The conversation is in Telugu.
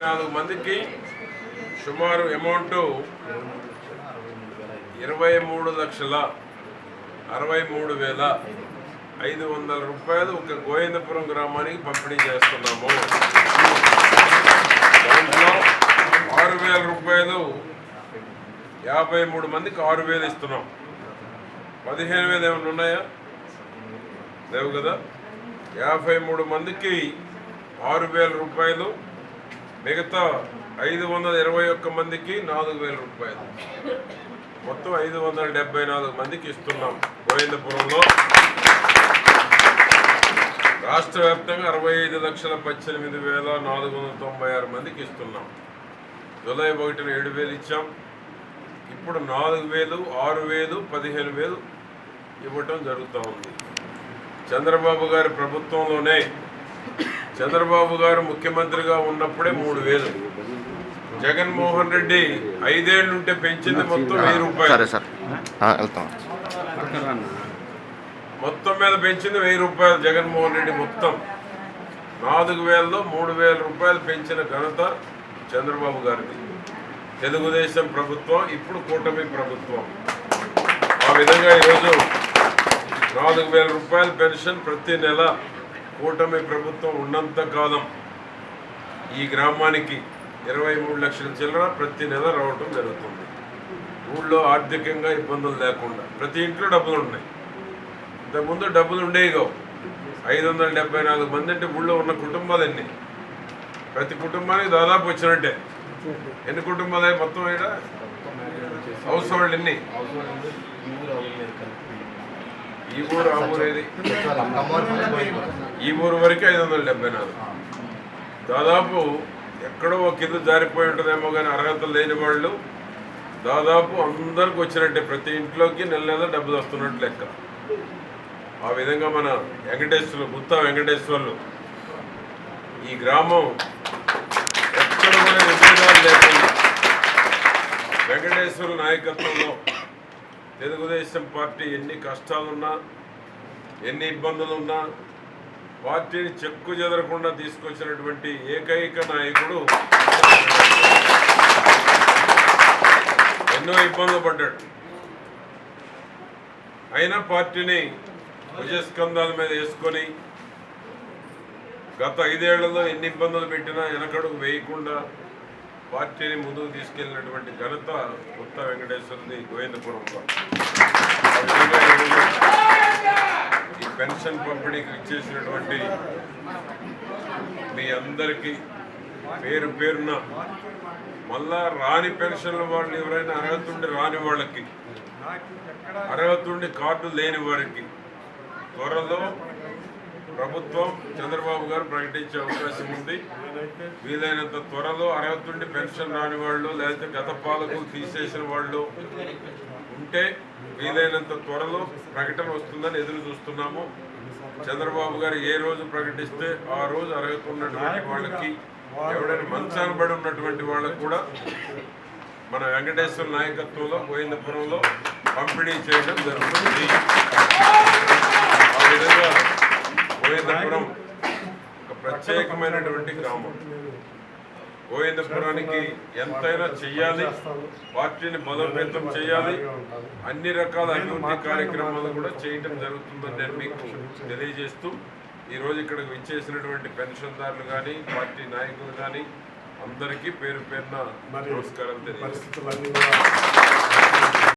నాలుగు మందికి సుమారు అమౌంట్ ఇరవై మూడు లక్షల అరవై మూడు వేల ఐదు వందల రూపాయలు ఒక గోవిందపురం గ్రామానికి పంపిణీ చేస్తున్నాము. దాంట్లో ఆరు వేల రూపాయలు యాభై మూడు మందికి ఆరు వేలు ఇస్తున్నాం. పదిహేను వేలు ఏమైనా ఉన్నాయా? లేవు కదా? యాభై మూడు మందికి ఆరు వేల రూపాయలు మిగతా ఐదు వందల ఇరవై ఒక్క మందికి నాలుగు వేల రూపాయలు. మొత్తం ఐదు వందల డెబ్బై నాలుగు మందికి ఇస్తున్నాం గోవిందపురంలో. రాష్ట్ర వ్యాప్తంగా అరవై ఐదు లక్షల పద్దెనిమిది వేల నాలుగు వందల తొంభై ఆరు మందికి ఇస్తున్నాం. జూలై ఒకటిన ఏడు వేలు ఇచ్చాం. ఇప్పుడు నాలుగు వేలు ఆరు వేలు పదిహేను వేలు ఇవ్వటం జరుగుతూ ఉంది. చంద్రబాబు గారి ప్రభుత్వంలోనే చంద్రబాబు గారు ముఖ్యమంత్రిగా ఉన్నప్పుడే మూడు వేలు. జగన్మోహన్ రెడ్డి ఐదేళ్ళుంటే పెంచింది మొత్తం వెయ్యి రూపాయలు. మొత్తం మీద పెంచింది వెయ్యి రూపాయలు జగన్మోహన్ రెడ్డి మొత్తం. నాలుగు వేలలో మూడు వేల రూపాయలు పెంచిన ఘనత చంద్రబాబు గారిది. తెలుగుదేశం ప్రభుత్వం ఇప్పుడు కూటమి ప్రభుత్వం. ఆ విధంగా ఈరోజు నాలుగు వేల రూపాయల పెన్షన్ ప్రతి నెల కూటమి ప్రభుత్వం ఉన్నంత కాలం ఈ గ్రామానికి ఇరవై మూడు లక్షల చిల్లర ప్రతి నెల రావటం జరుగుతుంది. ఊళ్ళో ఆర్థికంగా ఇబ్బందులు లేకుండా ప్రతి ఇంట్లో డబ్బులు ఉన్నాయి. ఇంతకుముందు డబ్బులు ఉండేవి కావు. ఐదు వందల డెబ్బై నాలుగు మంది అంటే ఊళ్ళో ఉన్న కుటుంబాలు ఎన్ని ప్రతి కుటుంబానికి దాదాపు వచ్చినట్టే. ఎన్ని కుటుంబాలు? మొత్తం ఇక్కడ హౌస్ హోల్డ్ ఎన్ని? ఈ ఊరు ఆ ఊరు ఏది? ఈ ఊరు వరకు ఐదు వందల డెబ్బై నాలుగు. దాదాపు ఎక్కడో ఒక జారిపోయి ఉంటుందేమో కానీ అర్హత లేని వాళ్ళు దాదాపు అందరికి వచ్చినట్టే. ప్రతి ఇంట్లోకి నెల నెల డబ్బులు వస్తున్నట్టు లెక్క. ఆ విధంగా మన వెంకటేశ్వర్లు గుత్త వెంకటేశ్వర్లు ఈ గ్రామం ఎక్కడ కూడా విభేదాలు లేకుండా వెంకటేశ్వరుల నాయకత్వంలో తెలుగుదేశం పార్టీ ఎన్ని కష్టాలున్నా ఎన్ని ఇబ్బందులున్నా పార్టీని చెక్కు చెదరకుండా తీసుకొచ్చినటువంటి ఏకైక నాయకుడు ఎన్నో ఇబ్బందులు పడ్డాడు. అయినా పార్టీని భుజస్కంధాల మీద వేసుకొని గత ఐదేళ్ళలో ఎన్ని ఇబ్బందులు పెట్టినా వెనకడుగు వేయకుండా పార్టీని ముందుకు తీసుకెళ్ళినటువంటి ఘనత కొత్త వెంకటేశ్వరుని గోవిందపురంలో ఈ పెన్షన్ పంపిణీకి ఇచ్చేసినటువంటి మీ అందరికీ పేరు పేరున మళ్ళా రాని పెన్షన్ల వాళ్ళు ఎవరైనా అర్హత ఉండి రాని వాళ్ళకి అర్హత ఉండి కార్డు లేని వారికి త్వరలో ప్రభుత్వం చంద్రబాబు గారు ప్రకటించే అవకాశం ఉంది. వీలైనంత త్వరలో అర్హత నుండి పెన్షన్ రాని వాళ్ళు లేకపోతే గత పాలకులు తీసేసిన వాళ్ళు ఉంటే వీలైనంత త్వరలో ప్రకటన వస్తుందని ఎదురు చూస్తున్నాము. చంద్రబాబు గారు ఏ రోజు ప్రకటిస్తే ఆ రోజు అర్హత ఉన్నటువంటి వాళ్ళకి ఎవడైనా మంచాన పడి ఉన్నటువంటి వాళ్ళకు కూడా మన వెంకటేశ్వర నాయకత్వంలో గోవిందపురంలో పంపిణీ చేయడం జరుగుతుంది. ఆ విధంగా గోవిందపురం ఒక ప్రత్యేకమైనటువంటి గ్రామం. గోవిందపురానికి ఎంతైనా చెయ్యాలి పార్టీని బలోపేతం చేయాలి అన్ని రకాల అభివృద్ధి కార్యక్రమాలు కూడా చేయటం జరుగుతుందని నేను మీకు తెలియజేస్తూ ఈరోజు ఇక్కడికి విచ్చేసినటువంటి పెన్షన్దారులు కానీ పార్టీ నాయకులు కానీ అందరికీ పేరు పేరున నమస్కారం తెలియదు